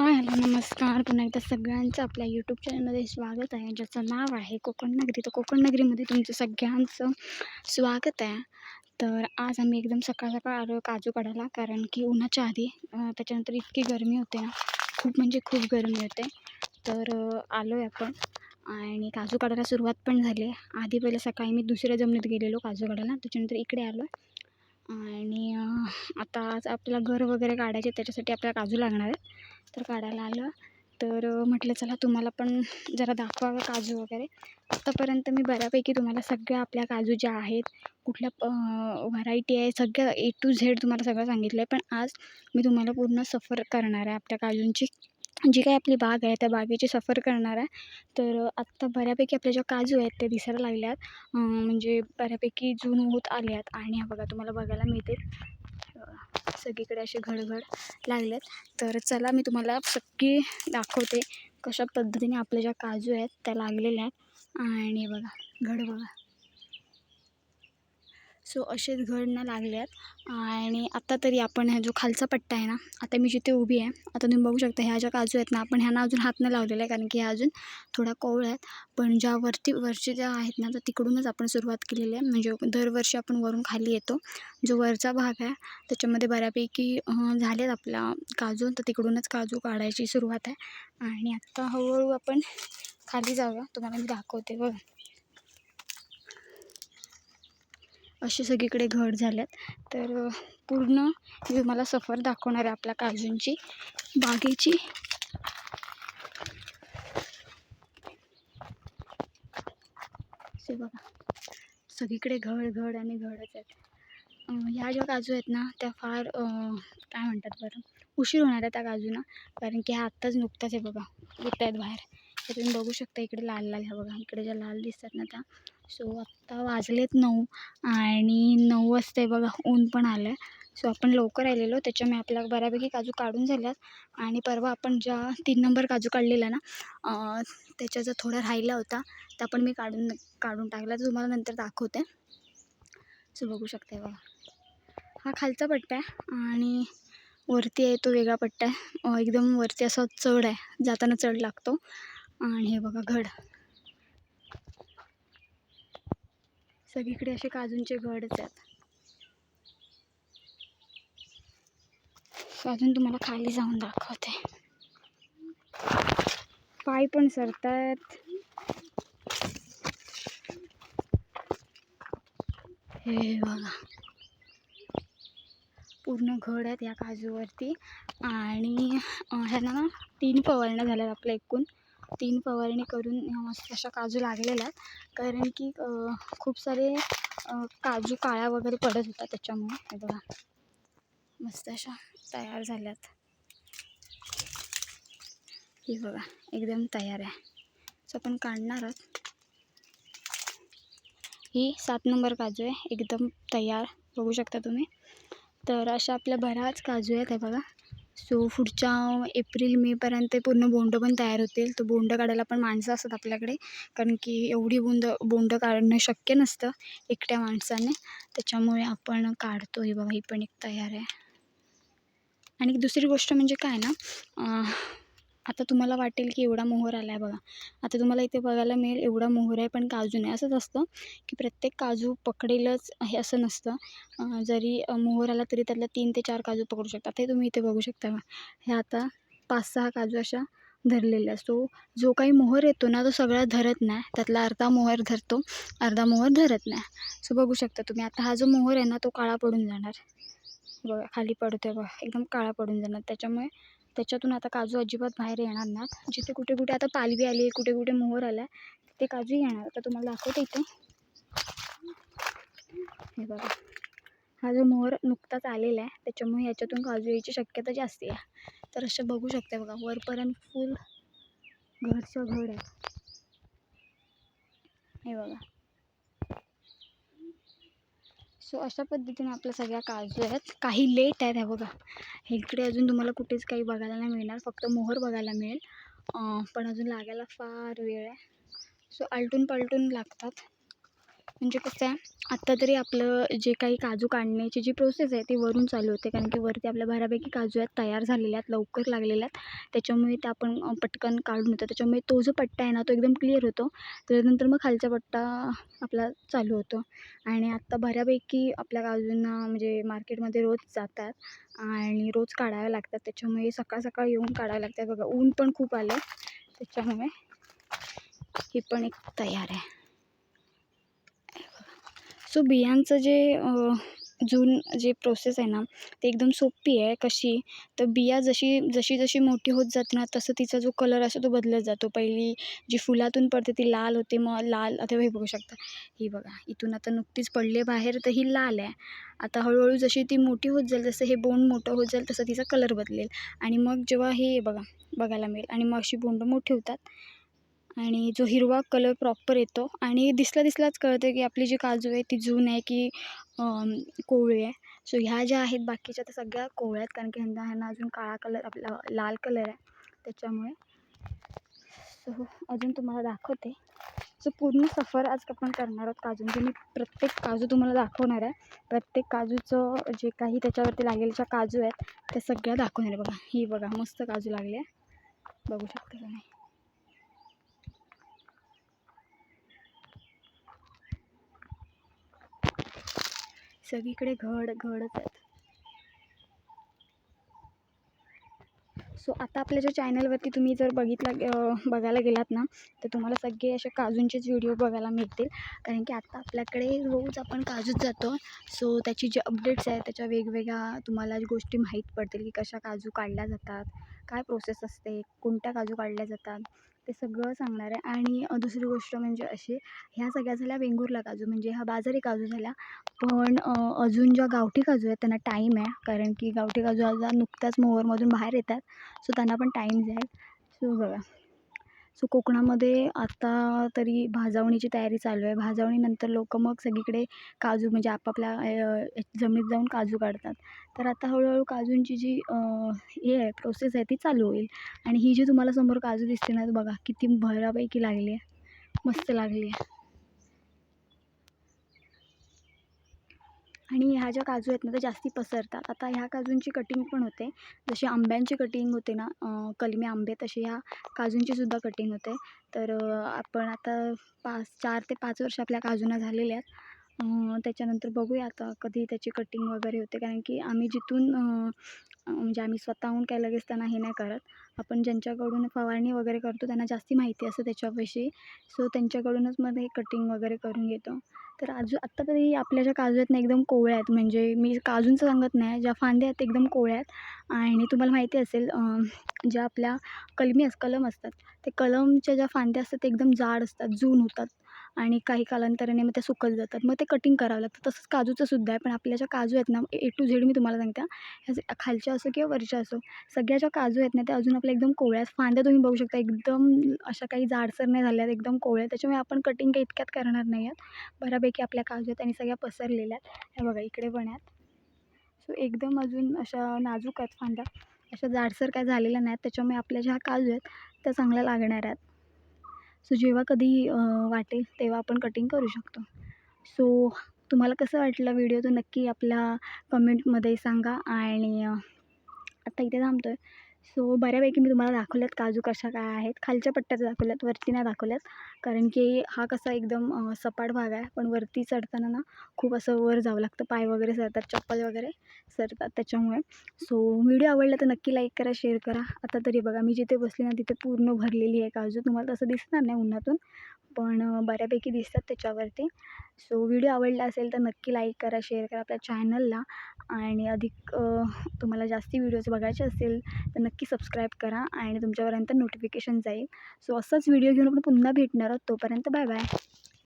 Hi hello नमस्कार. पुन्हा एकदा सगळ्यांचं आपल्या यूट्यूब चॅनलमध्ये स्वागत आहे. ज्याचं नाव आहे कोकण नगरी. तर कोकण नगरीमध्ये तुमचं सगळ्यांचं स्वागत आहे. तर आज आम्ही एकदम सकाळ सकाळ आलो काजू काढायला. कारण की उन्हाच्या आधी त्याच्यानंतर इतकी गरमी होते ना. खूप म्हणजे खूप गरमी होते. तर आलो आहे आपण. आणि काजू काढायला सुरुवात पण झाली. आहे आधी पहिलं सकाळी मी दुसऱ्या जमिनीत गेलेलो काजू काढायला. त्याच्यानंतर इकडे आलो आणि आता आज आपल्याला घर वगैरे काढायचे त्याच्यासाठी आपल्याला काजू लागणार आहे तर काढायला आलं. तर म्हटलं चला तुम्हाला पण जरा दाखवावं काजू वगैरे. आत्तापर्यंत मी बऱ्यापैकी तुम्हाला सगळ्या आपल्या काजू ज्या आहेत कुठल्या व्हरायटी आहे सगळ्या ए टू झेड तुम्हाला सगळं सांगितलं आहे पण आज मी तुम्हाला पूर्ण सफर करणार आहे आपल्या काजूंची. जी काही आपली बाग आहे त्या बागेची सफर करणार आहे. तर आत्ता बऱ्यापैकी आपल्या ज्या काजू आहेत ते दिसायला लागल्यात. म्हणजे बऱ्यापैकी जून होत आले आहेत आणि हा बघा तुम्हाला बघायला मिळतील. सगळीकडे असे घडघड लागलेत. तर चला मी तुम्हाला सगळी दाखवते कशा पद्धतीने आपल्या ज्या काजू आहेत त्या लागलेल्या आहेत. आणि बघा घड बघा. सो असेच घड न लागले आहेत. आणि आत्ता तरी आपण ह्या जो खालचा पट्टा आहे ना आता मी जिथे उभी आहे आता तुम्ही बघू शकता ह्या ज्या काजू आहेत ना आपण ह्यांना अजून हात नाही लावलेला आहे कारण की ह्या अजून थोडा कोवळ आहेत. पण ज्या वरती वरची ज्या आहेत ना तर तिकडूनच आपण सुरुवात केलेली आहे. म्हणजे दरवर्षी आपण वरून खाली येतो. जो वरचा भाग आहे त्याच्यामध्ये बऱ्यापैकी झालेत आपला काजू. तर तिकडूनच काजू काढायची सुरुवात आहे. आणि आत्ता हळूहळू आपण खाली जाऊया. तुम्हाला मी दाखवते बघ. असे सगळीकडे घड झाल्यात. तर पूर्ण मी तुम्हाला सफर दाखवणार आहे आपल्या काजूंची. बागेची. बघा. सगळीकडे घड घड आणि घडच आहेत. ह्या ज्या काजू आहेत ना त्या फार काय म्हणतात बरं? उशीर होणार आहे त्या काजूंना. कारण की ह्या आत्ताच नुकताच आहे बघा येत आहेत बाहेर. तर तुम्ही बघू शकता इकडे लाल लाल ह्या बघा. इकडे ज्या लाल दिसतात ना त्या सो आत्ता वाजलेत नऊ आणि नऊ वाजता बघा ऊन पण आलं आहे सो आपण लवकर आलेलो त्याच्यामुळे आपल्या बऱ्यापैकी काजू काढून झाल्यात. आणि परवा आपण ज्या तीन नंबर काजू काढलेला ना त्याच्या जर थोडा राहिला होता त्या पण मी काढून काढून टाकला तर तुम्हाला नंतर दाखवते. सो बघू शकते बघा. हा खालचा पट्टा आहे आणि वरती आहे तो वेगळा पट्टा आहे. एकदम वरती असा चढ आहे. जाताना चढ लागतो. आणि हे बघा घड. सगळीकडे असे काजूंचे घडच आहेत. अजून तुम्हाला खाली जाऊन दाखवते. पाय पण सरतायत हे बघा. पूर्ण घड आहेत या काजूवरती. आणि ह्यांना ना तीन फवारण्या झाल्यात आपल्या एकूण. तीन फवारणी करून मस्त अशा काजू लागलेल्या आहेत. कारण की खूप सारे काजू काळ्या वगैरे पडत होता त्याच्यामुळे. हे बघा. मस्त अशा तयार झाल्यात. हे बघा एकदम तयार आहे. सो आपण काढणार आहोत. ही सात नंबर काजू आहे. एकदम तयार. बघू शकता तुम्ही. तर अशा आपल्या बऱ्याच काजू आहेत हे बघा. सो पुढच्या एप्रिल मेपर्यंत पूर्ण बोंड पण तयार होतील. तर बोंड काढायला पण माणसं असतात आपल्याकडे. कारण की एवढी बोंड बोंड काढणं शक्य नसतं एकट्या माणसाने. त्याच्यामुळे आपण काढतो हे बघा ही पण एक तयार आहे. आणि दुसरी गोष्ट म्हणजे काय ना आता तुम्हाला वाटेल की एवढा मोहर आला आहे बघा. आता तुम्हाला इथे बघायला मिळेल एवढा मोहर आहे पण काजू नाही. असंच असतं की प्रत्येक काजू पकडेलच हे असं नसतं. जरी मोहर आला तरी त्यातल्या तीन ते चार काजू पकडू शकतात हे तुम्ही इथे बघू शकता हे आता पाच सहा काजू अशा धरलेल्या सो जो काही मोहर येतो ना तो सगळा धरत नाही. त्यातला अर्धा मोहर धरतो अर्धा मोहर धरत नाही. सो बघू शकता तुम्ही. आता हा जो मोहर आहे ना तो काळा पडून जाणार. बघा खाली पडतो आहे बघा. एकदम काळा पडून जाणार. त्याच्यामुळे त्याच्यातून आता काजू अजिबात बाहेर येणार नाहीत जिथे कुठे कुठे आता पालवी आली आहे कुठे कुठे मोहर आला आहे तिथे काजू येणार. आता तुम्हाला दाखवते इथे. हे बघा. हा जो मोहर नुकताच आलेला आहे त्याच्यामुळे याच्यातून काजू यायची शक्यता जास्त आहे. तर असं बघू शकते बघा वरपर्यंत फुल घरचं घर आहे. हे बघा. सो अशा पद्धतीने आपल्या सगळ्या काजू आहेत. काही लेट आहेत हे बघा. हे इकडे अजून तुम्हाला कुठेच काही बघायला नाही मिळणार. फक्त मोहर बघायला मिळेल. पण अजून लागायला फार वेळ आहे. सो आलटून पलटून लागतात. म्हणजे कसं आहे आत्ता तरी आपलं जे काही काजू काढण्याची जी प्रोसेस आहे ती वरून चालू होते. कारण की वरती आपल्या बऱ्यापैकी काजू आहेत तयार झालेल्या आहेत लवकर लागलेल्या आहेत. त्याच्यामुळे ते आपण पटकन काढून होतं त्याच्यामुळे तो जो पट्टा आहे ना तो एकदम क्लिअर होतो. त्याच्यानंतर मग खालचा पट्टा आपला चालू होतो. आणि आत्ता बऱ्यापैकी आपल्या काजूंना म्हणजे मार्केटमध्ये रोज जातात आणि रोज काढाव्या लागतात. त्याच्यामुळे सकाळ सकाळ येऊन काढाव्या लागतात. बघा ऊन पण खूप आलं त्याच्यामुळे ही पण एक तयार आहे. सो बियांचं जे जून जे प्रोसेस आहे ना ते एकदम सोपी आहे. कशी? तर बिया जशी जशी जशी मोठी होत जाते ना तसं तिचा जो कलर असतो तो बदलत जातो. पहिली जी फुलातून पडते ती लाल होते. मग लाल आता हे बघू शकता. ही बघा इथून आता नुकतीच पडले बाहेर तर ही लाल आहे. आता हळूहळू जशी ती मोठी होत जाईल जसं हे बोंड मोठं होत जाईल तसं तिचा कलर बदलेल. आणि मग जेव्हा हे बघा बघायला मिळेल. आणि मग अशी बोंड मोठी होतात. आणि जो हिरवा कलर प्रॉपर येतो आणि दिसला दिसलाच कळतं की आपली जी काजू आहे ती जून आहे की कोवळी आहे. सो ह्या ज्या आहेत बाकीच्या त्या सगळ्या कोवळ्या आहेत कारण की ह्यांना ह्यांना अजून काळा कलर आपला लाल कलर आहे. त्याच्यामुळे सो अजून तुम्हाला दाखवते. सो पूर्ण सफर आज आपण करणार आहोत काजूंची. मी प्रत्येक काजू तुम्हाला दाखवणार आहे. प्रत्येक काजूचं जे काही त्याच्यावरती लागलेल्या काजू आहेत त्या सगळ्या दाखवणार आहे बघा. ही बघा मस्त काजू लागले. आहे बघू शकता का नाही? सगळीकडे घड घडच आहेत. सो आता आपल्या ज्या चॅनलवरती तुम्ही जर बघितला बघायला गेलात ना तर तुम्हाला सगळे असे काजूंचेच व्हिडिओ बघायला मिळतील. कारण की आता आपल्याकडे रोज आपण काजूच जातो. सो त्याची जे अपडेट्स आहेत त्याच्या वेगवेगळ्या तुम्हाला गोष्टी माहीत पडतील की कशा काजू काढल्या जातात काय प्रोसेस असते कोणत्या काजू काढल्या जातात. ते सगळं सांगणार आहे आणि दुसरी गोष्ट म्हणजे अशी ह्या सगळ्या झाल्या वेंगुर्ला काजू म्हणजे हा बाजारी काजू झाला. पण अजून ज्या गावठी काजू आहेत त्यांना टाईम आहे कारण की गावठी काजू आता नुकत्याच मोहरमधून बाहेर येतात. सो त्यांना पण टाईम जाईल. सो बघा. सो कोकणामध्ये आत्ता तरी भाजवणीची तयारी चालू आहे. भाजवणीनंतर लोक मग सगळीकडे काजू म्हणजे आपापल्या जमिनीत जाऊन काजू काढतात. तर आता हळूहळू काजूंची जी हे आहे प्रोसेस आहे ती चालू होईल. आणि ही जी तुम्हाला समोर काजू दिसते ना बघा किती भरापैकी लागली आहे. मस्त लागली आहे. आणि ह्या ज्या काजू आहेत ना त्या जास्ती पसरतात. आता ह्या काजूंची कटिंग पण होते. जशी आंब्यांची कटिंग होते ना कलमे कलमी आंबे तशी ह्या काजूंचीसुद्धा कटिंग होते. तर आपण आता पाच चार ते पाच वर्ष आपल्या काजूंना झालेले आहेत. त्याच्यानंतर बघूया आता कधी त्याची कटिंग वगैरे होते. कारण की आम्ही जिथून म्हणजे आम्ही स्वतःहून काय लगेच त्यांना हे नाही करत. आपण ज्यांच्याकडून फवारणी वगैरे करतो त्यांना जास्त माहिती असतं त्याच्याविषयी. सो त्यांच्याकडूनच मग हे कटिंग वगैरे करून घेतो. तर अजून आत्ता तरी आपल्या ज्या काजू आहेत ना एकदम कोवळ्या आहेत. म्हणजे मी काजूंचं सांगत नाही. ज्या फांद्या आहेत एकदम कोवळ्या आहेत. आणि तुम्हाला माहिती असेल ज्या आपल्या कलमी अस कलम असतात. ते कलमच्या ज्या फांद्या असतात ते एकदम जाड असतात जून होतात. आणि काही कालांतराने मग त्या सुकत जातात. मग ते कटिंग करावं लागतं. तसंच काजूचं सुद्धा आहे. पण आपल्या ज्या काजू आहेत ना ए टू झेड मी तुम्हाला सांगते ह्या खालच्या असो किंवा वरच्या असो सगळ्या ज्या काजू आहेत ना त्या अजून आपल्या एकदम कोवळ्या आहेत. फांद्या तुम्ही बघू शकता एकदम अशा काही जाडसर नाही झाल्या आहेत. एकदम कोवळ्या त्याच्यामुळे आपण कटिंग काही इतक्यात करणार नाही आहेत. बऱ्यापैकी आपल्या काजू आहेत आणि सगळ्या पसरलेल्या आहेत. ह्या बघा इकडे पण आहेत. सो एकदम अजून अशा नाजूक आहेत फांद्या. अशा जाडसर काय झालेल्या नाहीत. त्याच्यामुळे आपल्या ज्या काजू आहेत त्या चांगल्या लागणार आहेत. सो जेव्हा कधी वाटेल तेव्हा आपण कटिंग करू शकतो. सो तुम्हाला कसं वाटलं व्हिडिओ तो नक्की आपल्या कमेंटमध्ये सांगा. आणि आत्ता इथे थांबतो आहे सो बऱ्यापैकी मी तुम्हाला दाखवल्यात काजू कशा काय आहेत. खालच्या पट्ट्यात दाखवल्यात वरती नाही दाखवल्यात. कारण की हा कसा एकदम सपाट भाग आहे. पण वरती चढताना ना खूप असं वर जावं लागतं. पाय वगैरे सरतात चप्पल वगैरे सरतात त्याच्यामुळे. सो व्हिडिओ आवडला तर नक्की लाईक करा शेअर करा. आता तरी बघा मी जिथे बसली ना तिथे पूर्ण भरलेली आहे काजू. तुम्हाला तसं दिसणार नाही उन्हातून पण बऱ्यापैकी दिसतात त्याच्यावरती. सो व्हिडिओ आवडला असेल तर नक्की लाईक करा शेअर करा आपल्या चॅनलला आणि अधिक तुम्हाला जास्ती व्हिडिओज बघायचे असेल तर नक्की सबस्क्राईब करा आणि तुमच्यापर्यंत नोटिफिकेशन जाईल. सो असंच व्हिडिओ घेऊन आपण पुन्हा भेटणार आहोत. तोपर्यंत बाय बाय